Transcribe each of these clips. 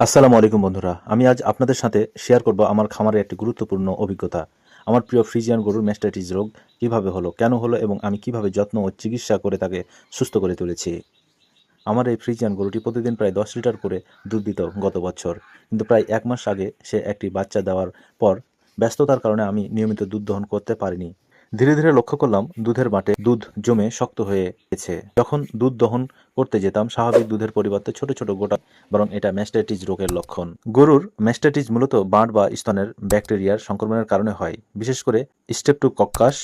আসসালামু আলাইকুম বন্ধুরা, আমি আজ আপনাদের সাথে শেয়ার করব আমার খামারের একটি গুরুত্বপূর্ণ অভিজ্ঞতা। আমার প্রিয় ফ্রিজিয়ান গরুর ম্যাস্টাইটিস রোগ কীভাবে হলো, কেন হলো এবং আমি কীভাবে যত্ন ও চিকিৎসা করে তাকে সুস্থ করে তুলেছি। আমার এই ফ্রিজিয়ান গরুটি প্রতিদিন প্রায় দশ লিটার করে দুধ দিত গত বছর, কিন্তু প্রায় এক মাস আগে সে একটি বাচ্চা দেওয়ার পর ব্যস্ততার কারণে আমি নিয়মিত দুধ দহন করতে পারিনি। ধীরে ধীরে লক্ষ্য করলাম দুধের বাটে দুধ জমে শক্ত হয়ে গেছে। যখন দুধ দহন করতে যেতাম, স্বাভাবিক দুধের পরিবর্তে ছোট ছোট গোটা, বরং এটা ম্যাস্টাইটিস রোগের লক্ষণ। গরুর ম্যাস্টাইটিস মূলত বাঁট বা স্তনের ব্যাকটেরিয়ার সংক্রমণের কারণে হয়, বিশেষ করে স্টেপটোকক্কাস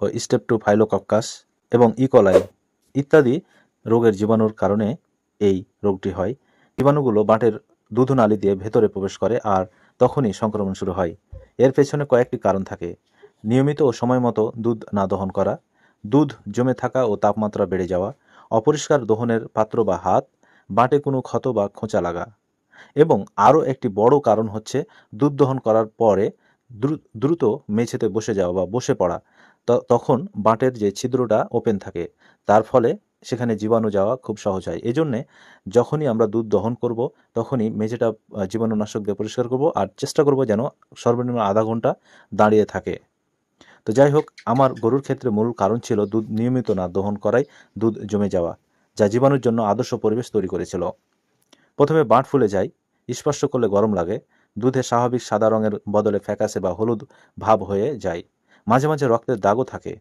ও স্টেপটোফাইলোকক্কাস এবং ইকোলাই ইত্যাদি রোগের জীবাণুর কারণে এই রোগটি হয়। জীবাণুগুলো বাঁটের দুধ দুধনালী দিয়ে ভেতরে প্রবেশ করে আর তখনই সংক্রমণ শুরু হয়। এর পেছনে কয়েকটি কারণ থাকে। নিয়মিত ও সময় মতো দুধ না দহন করা, দুধ জমে থাকা ও তাপমাত্রা বেড়ে যাওয়া, অপরিষ্কার দহনের পাত্র বা হাত, বাঁটে কোনো ক্ষত বা খোঁচা লাগা এবং আরও একটি বড় কারণ হচ্ছে দুধ দহন করার পরে দ্রুত মেঝেতে বসে যাওয়া বা বসে পড়া। তখন বাঁটের যে ছিদ্রটা ওপেন থাকে, তার ফলে সেখানে জীবাণু যাওয়া খুব সহজ হয়। এজন্যে যখনই আমরা দুধ দহন করব, তখনই মেঝেটা জীবাণুনাশক দিয়ে পরিষ্কার করব আর চেষ্টা করব যেন সর্বনিম্ন আধা ঘণ্টা দাঁড়িয়ে থাকে। তো যাই হোক আমার গরুর ক্ষেত্রে মূল কারণ ছিল দুধ নিয়মিত না দহন করাই, দুধ জমে যাওয়া, যা জীবাণুর জন্য আদর্শ পরিবেশ তৈরি করেছিল। প্রথমে বাঁট ফুলে যায়, স্পর্শ করলে গরম লাগে, দুধে স্বাভাবিক সাদা রঙের বদলে ফ্যাকাসে বা হলুদ ভাব হয়ে যায়। মাঝে মাঝে রক্তের দাগও থাকে।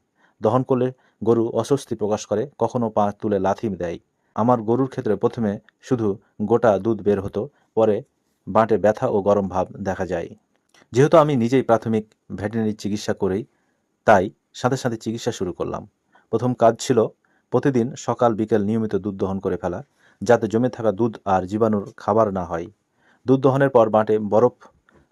দহন করলে গরু অস্বস্তি প্রকাশ করে, কখনো পা তুলে লাথি দেয়। আমার গরুর ক্ষেত্রে প্রথমে শুধু গোটা দুধ বের হতো, পরে বাঁটে ব্যথা ও গরম ভাব দেখা যায়। যেহেতু আমি নিজেই প্রাথমিক ভেটেরিনারি চিকিৎসা করেই তাই সাথে সাথে চিকিৎসা শুরু করলাম। প্রথম কাজ ছিল প্রতিদিন সকাল, বিকেল নিয়মিত দুধ দহন করে ফেলা, যাতে জমে থাকা দুধ আর জীবাণুর খাবার না হয়। দুধ দহনের পর বাঁটে বরফ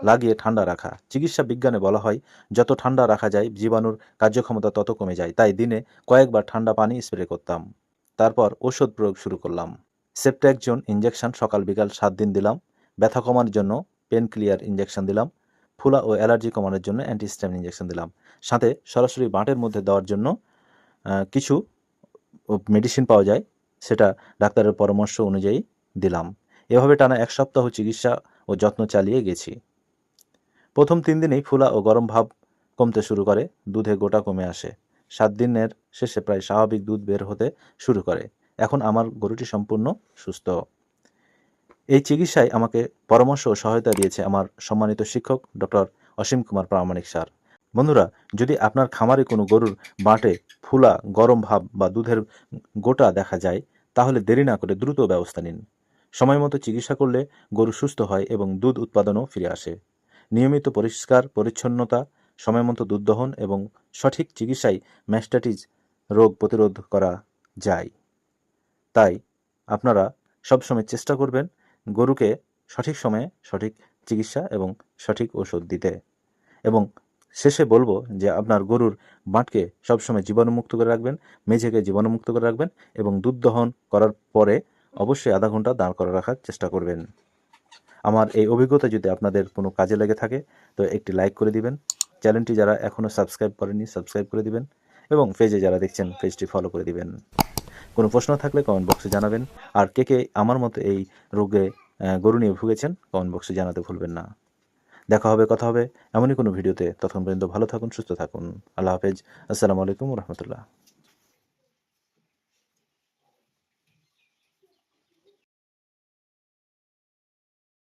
লাগিয়ে ঠান্ডা রাখা। চিকিৎসা বিজ্ঞানে বলা হয়, যত ঠান্ডা রাখা যায়, জীবাণুর কার্যক্ষমতা তত কমে যায়। তাই দিনে কয়েকবার ঠান্ডা পানি স্প্রে করতাম। তারপর ওষুধ প্রয়োগ শুরু করলাম। সেপ্টাকজোন ইঞ্জেকশন সকাল, বিকাল সাত দিন দিলাম। ব্যথা কমানোর জন্য পেন ক্লিয়ার ইঞ্জেকশন দিলাম। ফুলা ও অ্যালার্জি কমানোর জন্য অ্যান্টিস্টামিন ইঞ্জেকশন দিলাম। সাথে সরাসরি বাঁটের মধ্যে দেওয়ার জন্য কিছু মেডিসিন পাওয়া যায়, সেটা ডাক্তারের পরামর্শ অনুযায়ী দিলাম। এভাবে টানা এক সপ্তাহ চিকিৎসা ও যত্ন চালিয়ে গেছি। প্রথম তিন দিনেই ফুলা ও গরম ভাব কমতে শুরু করে, দুধে গোটা কমে আসে। সাত দিনের শেষে প্রায় স্বাভাবিক দুধ বের হতে শুরু করে। এখন আমার গরুটি সম্পূর্ণ সুস্থ। এই চিকিৎসায় আমাকে পরামর্শ ও সহায়তা দিয়েছে আমার সম্মানিত শিক্ষক ডক্টর অসীম কুমার প্রামাণিক স্যার। বন্ধুরা, যদি আপনার খামারে কোনো গরুর বাঁটে ফুলা, গরম ভাব বা দুধের গোটা দেখা যায়, তাহলে দেরি না করে দ্রুত ব্যবস্থা নিন। সময় মতো চিকিৎসা করলে গরু সুস্থ হয় এবং দুধ উৎপাদনও ফিরে আসে। নিয়মিত পরিষ্কার, পরিচ্ছন্নতা, সময় মতো দুধ দহন এবং সঠিক চিকিৎসায় ম্যাস্টাটিস রোগ প্রতিরোধ করা যায়। তাই আপনারা সবসময় চেষ্টা করবেন গরুকে সঠিক সময়ে সঠিক চিকিৎসা এবং সঠিক ওষুধ দিতে। এবং শেষে বলব যে আপনার গরুর বাঁটকে সবসময় জীবাণুমুক্ত করে রাখবেন, মেঝেকে জীবাণুমুক্ত করে রাখবেন এবং দুধ দহন করার পরে অবশ্যই আধা ঘণ্টা দাঁড় করে রাখার চেষ্টা করবেন। আমার এই অভিজ্ঞতা যদি আপনাদের কোনো কাজে লেগে থাকে, তো একটি লাইক করে দিবেন, চ্যানেলটি যারা এখনও সাবস্ক্রাইব করেনি সাবস্ক্রাইব করে দিবেন এবং পেজে যারা দেখছেন, পেজটি ফলো করে দিবেন। কোনো প্রশ্ন থাকলে কমেন্ট বক্সে জানাবেন। আর কে কে আমার মতো এই রোগে গরু নিয়ে ভুগেছেন কমেন্ট বক্সে জানাতে ভুলবেন না। দেখা হবে, কথা হবে, এমনই কোনো ভিডিওতে। তখন পর্যন্ত ভালো থাকুন, সুস্থ থাকুন। আল্লাহ হাফেজ। আসসালামু আলাইকুম রহমতুল্লাহ।